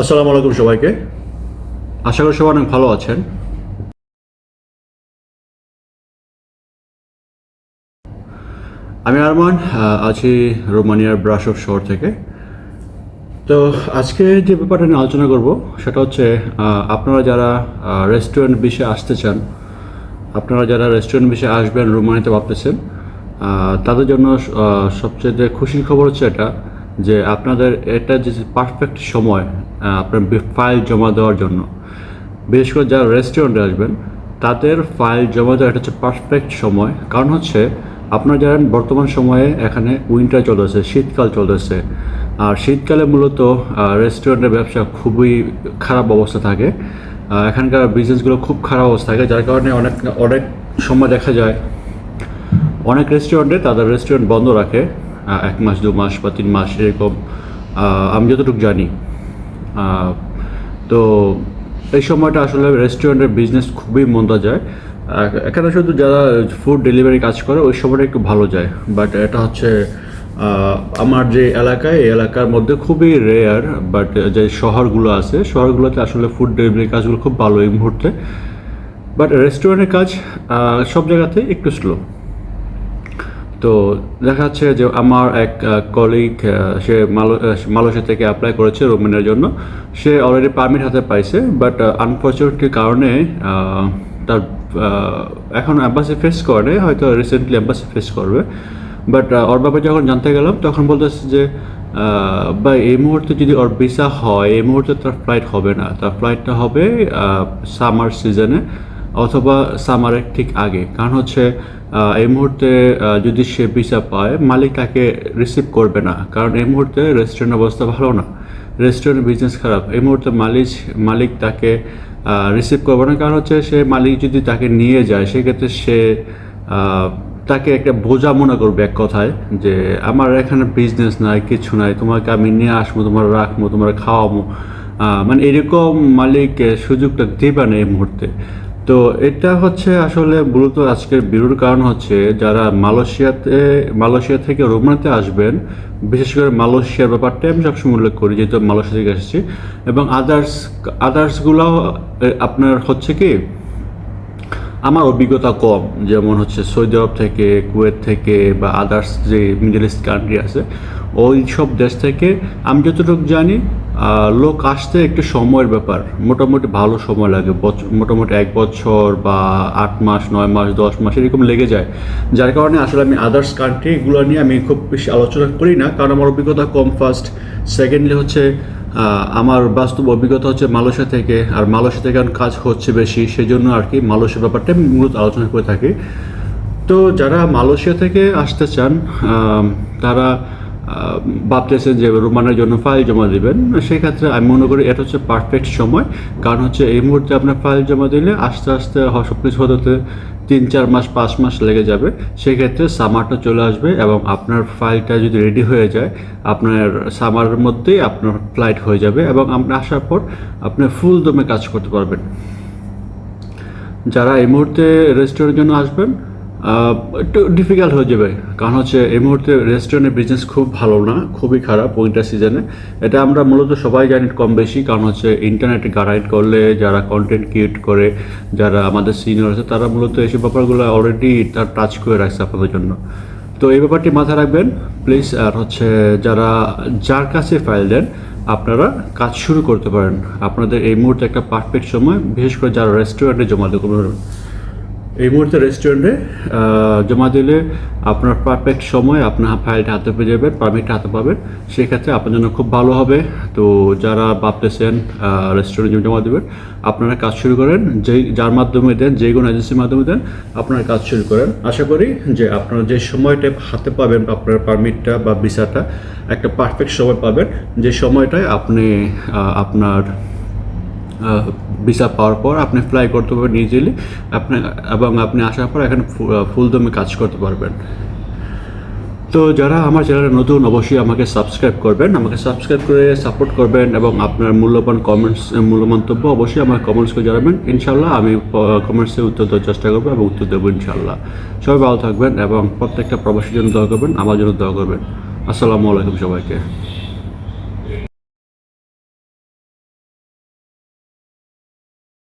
আসসালামু আলাইকুম সবাইকে। আশা করি সবাই অনেক ভালো আছেন। আমি আরমান আছি রোমানিয়ার ব্রাসফ শহর থেকে। তো আজকে যে ব্যাপারটা নিয়ে আলোচনা করব, সেটা হচ্ছে আপনারা যারা রেস্টুরেন্ট বিষয়ে আসতে চান, আপনারা যারা রেস্টুরেন্ট বিষয়ে আসবেন রোমানিতে ভাবতেছেন তাদের জন্য সবচেয়ে খুশির খবর হচ্ছে এটা, যে আপনাদের এটা যে পারফেক্ট সময় আপনার ফাইল জমা দেওয়ার জন্য। বিশেষ করে যারা রেস্টুরেন্টে আসবেন, তাদের ফাইল জমা দেওয়া এটা হচ্ছে পারফেক্ট সময়। কারণ হচ্ছে, আপনারা জানেন বর্তমান সময়ে এখানে উইন্টার চলতেছে, শীতকাল চলেছে আর শীতকালে মূলত রেস্টুরেন্টের ব্যবসা খুবই খারাপ অবস্থা থাকে। এখানকার বিজনেসগুলো খুব খারাপ অবস্থা থাকে, যার কারণে অনেক অনেক সময় দেখা যায়। অনেক রেস্টুরেন্টে তাদের রেস্টুরেন্ট বন্ধ রাখে এক মাস, দু মাস বা তিন মাস, এরকম। আমি যতটুকু জানি। তো এই সময়টা আসলে রেস্টুরেন্টের বিজনেস খুবই মন্দা যায় এখানে শুধু যারা ফুড ডেলিভারি কাজ করে, ওই সময়টা একটু ভালো যায়। বাট এটা হচ্ছে আমার যে এলাকায়, এই এলাকার মধ্যে খুবই রেয়ার বাট যে শহরগুলো আছে, শহরগুলোতে আসলে ফুড ডেলিভারি কাজগুলো খুব ভালো এই মুহূর্তে। বাট রেস্টুরেন্টের কাজ সব জায়গাতে একটু স্লো তো দেখা যাচ্ছে যে আমার এক কলিগ সে মালয়েশিয়া থেকে অ্যাপ্লাই করেছে রোমেনের জন্য। সে অলরেডি পারমিট হাতে পাইছে বাট আনফর্চুনেটলি কারণে তার এখন অ্যাম্বাসি ফেস করে হয়তো রিসেন্টলি অ্যাম্বাসি ফেস করবে। বাট ওর ব্যাপারে যখন জানতে গেলাম, তখন বলতেছে যে বা এই মুহূর্তে যদি ওর ভিসা হয়, এই মুহূর্তে তার ফ্লাইট হবে না। তার ফ্লাইটটা হবে সামার সিজনে অথবা সামারের ঠিক আগে। কারণ হচ্ছে এই মুহূর্তে যদি সে ভিসা পায়, মালিক তাকে রিসিভ করবে না। কারণ এই মুহূর্তে রেস্টুরেন্ট অবস্থা ভালো না। রেস্টুরেন্ট বিজনেস খারাপ। এই মুহূর্তে মালিক মালিক তাকে রিসিভ করবে না। কারণ হচ্ছে, সে মালিক যদি তাকে নিয়ে যায়, সেক্ষেত্রে সে তাকে একটা বোঝা মনে করবে এক কথায় যে, আমার এখানে বিজনেস নাই, কিছু নাই। তোমাকে আমি নিয়ে আসব, তোমার রাখব, তোমার খাওয়াবো। মানে এরকম মালিক সুযোগটা দেবে না এই মুহূর্তে। তো এটা হচ্ছে আসলে মূলত আজকের বিরুর কারণ হচ্ছে যারা মালয়েশিয়াতে, মালয়েশিয়া থেকে রোমানিতে আসবেন, বিশেষ করে মালয়েশিয়ার ব্যাপারটাই আমি সবসময় উল্লেখ করি, যেহেতু মালয়েশিয়া থেকে এসেছি। এবং আদার্স আদার্সগুলো আপনার হচ্ছে কি আমার অভিজ্ঞতা কম, যেমন হচ্ছে সৌদি আরব থেকে, কুয়েত থেকে বা আদার্স যে মিডল ইস্ট কান্ট্রি আছে, ওই সব দেশ থেকে আমি যতটুকু জানি লোক আসতে একটু সময়ের ব্যাপার, মোটামুটি ভালো সময় লাগে মোটামুটি এক বছর বা আট মাস, নয় মাস, দশ মাস এরকম লেগে যায়। যার কারণে আসলে আমি আদার্স কান্ট্রিগুলো নিয়ে আমি খুব বেশি আলোচনা করি না, কারণ আমার অভিজ্ঞতা কম ফার্স্ট সেকেন্ডলি হচ্ছে আমার বাস্তব অভিজ্ঞতা হচ্ছে মালয়েশিয়া থেকে, আর মালয়েশিয়া থেকে এখন কাজ হচ্ছে বেশি সেই জন্য আর কি মালয়েশিয়ার ব্যাপারটা আমি মূলত আলোচনা করে থাকি। তো যারা মালয়েশিয়া থেকে আসতে চান তারা ভাবতেছেন যে রোমানের জন্য ফাইল জমা দিবেন। সেই ক্ষেত্রে আমি মনে করি এটা হচ্ছে পারফেক্ট সময়। কারণ হচ্ছে এই মুহূর্তে আপনার ফাইল জমা দিলে আস্তে আস্তে সব কিছু হতে তিন, চার মাস, পাঁচ মাস লেগে যাবে। সেক্ষেত্রে সামারটা চলে আসবে এবং আপনার ফাইলটা যদি রেডি হয়ে যায়, আপনার সামারের মধ্যেই আপনার ফ্লাইট হয়ে যাবে এবং আপনি আসার পর আপনি ফুল দমে কাজ করতে পারবেন। যারা এই মুহূর্তে রেস্টুরেন্টের জন্য আসবেন একটু ডিফিকাল্ট হয়ে যাবে। কারণ হচ্ছে এই মুহূর্তে রেস্টুরেন্টের বিজনেস খুব ভালো না, খুবই খারাপ উইন্টার সিজনে এটা আমরা মূলত সবাই জানি কম বেশি, কারণ হচ্ছে ইন্টারনেটে গাইড করলে, যারা কন্টেন্ট ক্রিয়েট করে, যারা আমাদের সিনিয়র আছে, তারা মূলত এইসব ব্যাপারগুলো অলরেডি তার টাচ করে রাখছে আপনাদের জন্য। তো এই ব্যাপারটি মাথায় রাখবেন প্লিজ আর হচ্ছে যারা, যার কাছে ফাইল দেন, আপনারা কাজ শুরু করতে পারেন। আপনাদের এই মুহূর্তে একটা পারফেক্ট সময়, বিশেষ করে যারা রেস্টুরেন্টে জমা দেবেন এই মুহূর্তে রেস্টুরেন্টে জমা দিলে আপনার পারফেক্ট সময় আপনার ফাইলটা হাতে পেয়ে যাবেন পারমিটটা হাতে পাবেন। সেক্ষেত্রে আপনার জন্য খুব ভালো হবে। তো যারা ভাবতেছেন রেস্টুরেন্টে জমা দেবেন, আপনারা কাজ শুরু করেন। যেই, যার মাধ্যমে দেন যে কোনো এজেন্সির মাধ্যমে দেন, আপনারা কাজ শুরু করেন। আশা করি যে আপনারা যে সময়টা হাতে পাবেন আপনার পারমিটটা বা ভিসাটা, একটা পারফেক্ট সময় পাবেন। যে সময়টায় আপনি আপনার ভিসা পাওয়ার পর আপনি ফ্লাই করতে পারবেন ইজিলি আপনি, এবং আপনি আসার পর এখানে ফুল দমে কাজ করতে পারবেন। তো যারা আমার চ্যানেলে নতুন, অবশ্যই আমাকে সাবস্ক্রাইব করবেন, আমাকে সাবস্ক্রাইব করে সাপোর্ট করবেন, এবং আপনার মূল্যবান কমেন্টস মূল্য মন্তব্য অবশ্যই আমার কমেন্টস করে জানাবেন। ইনশাল্লাহ আমি কমেন্টসে উত্তর দেওয়ার চেষ্টা করব এবং উত্তর দেবো ইনশাল্লাহ সবাই ভালো থাকবেন এবং প্রত্যেকটা প্রবাসীর জন্য দোয়া করবেন, আমার জন্য দোয়া করবেন। আসসালামু আলাইকুম সবাইকে।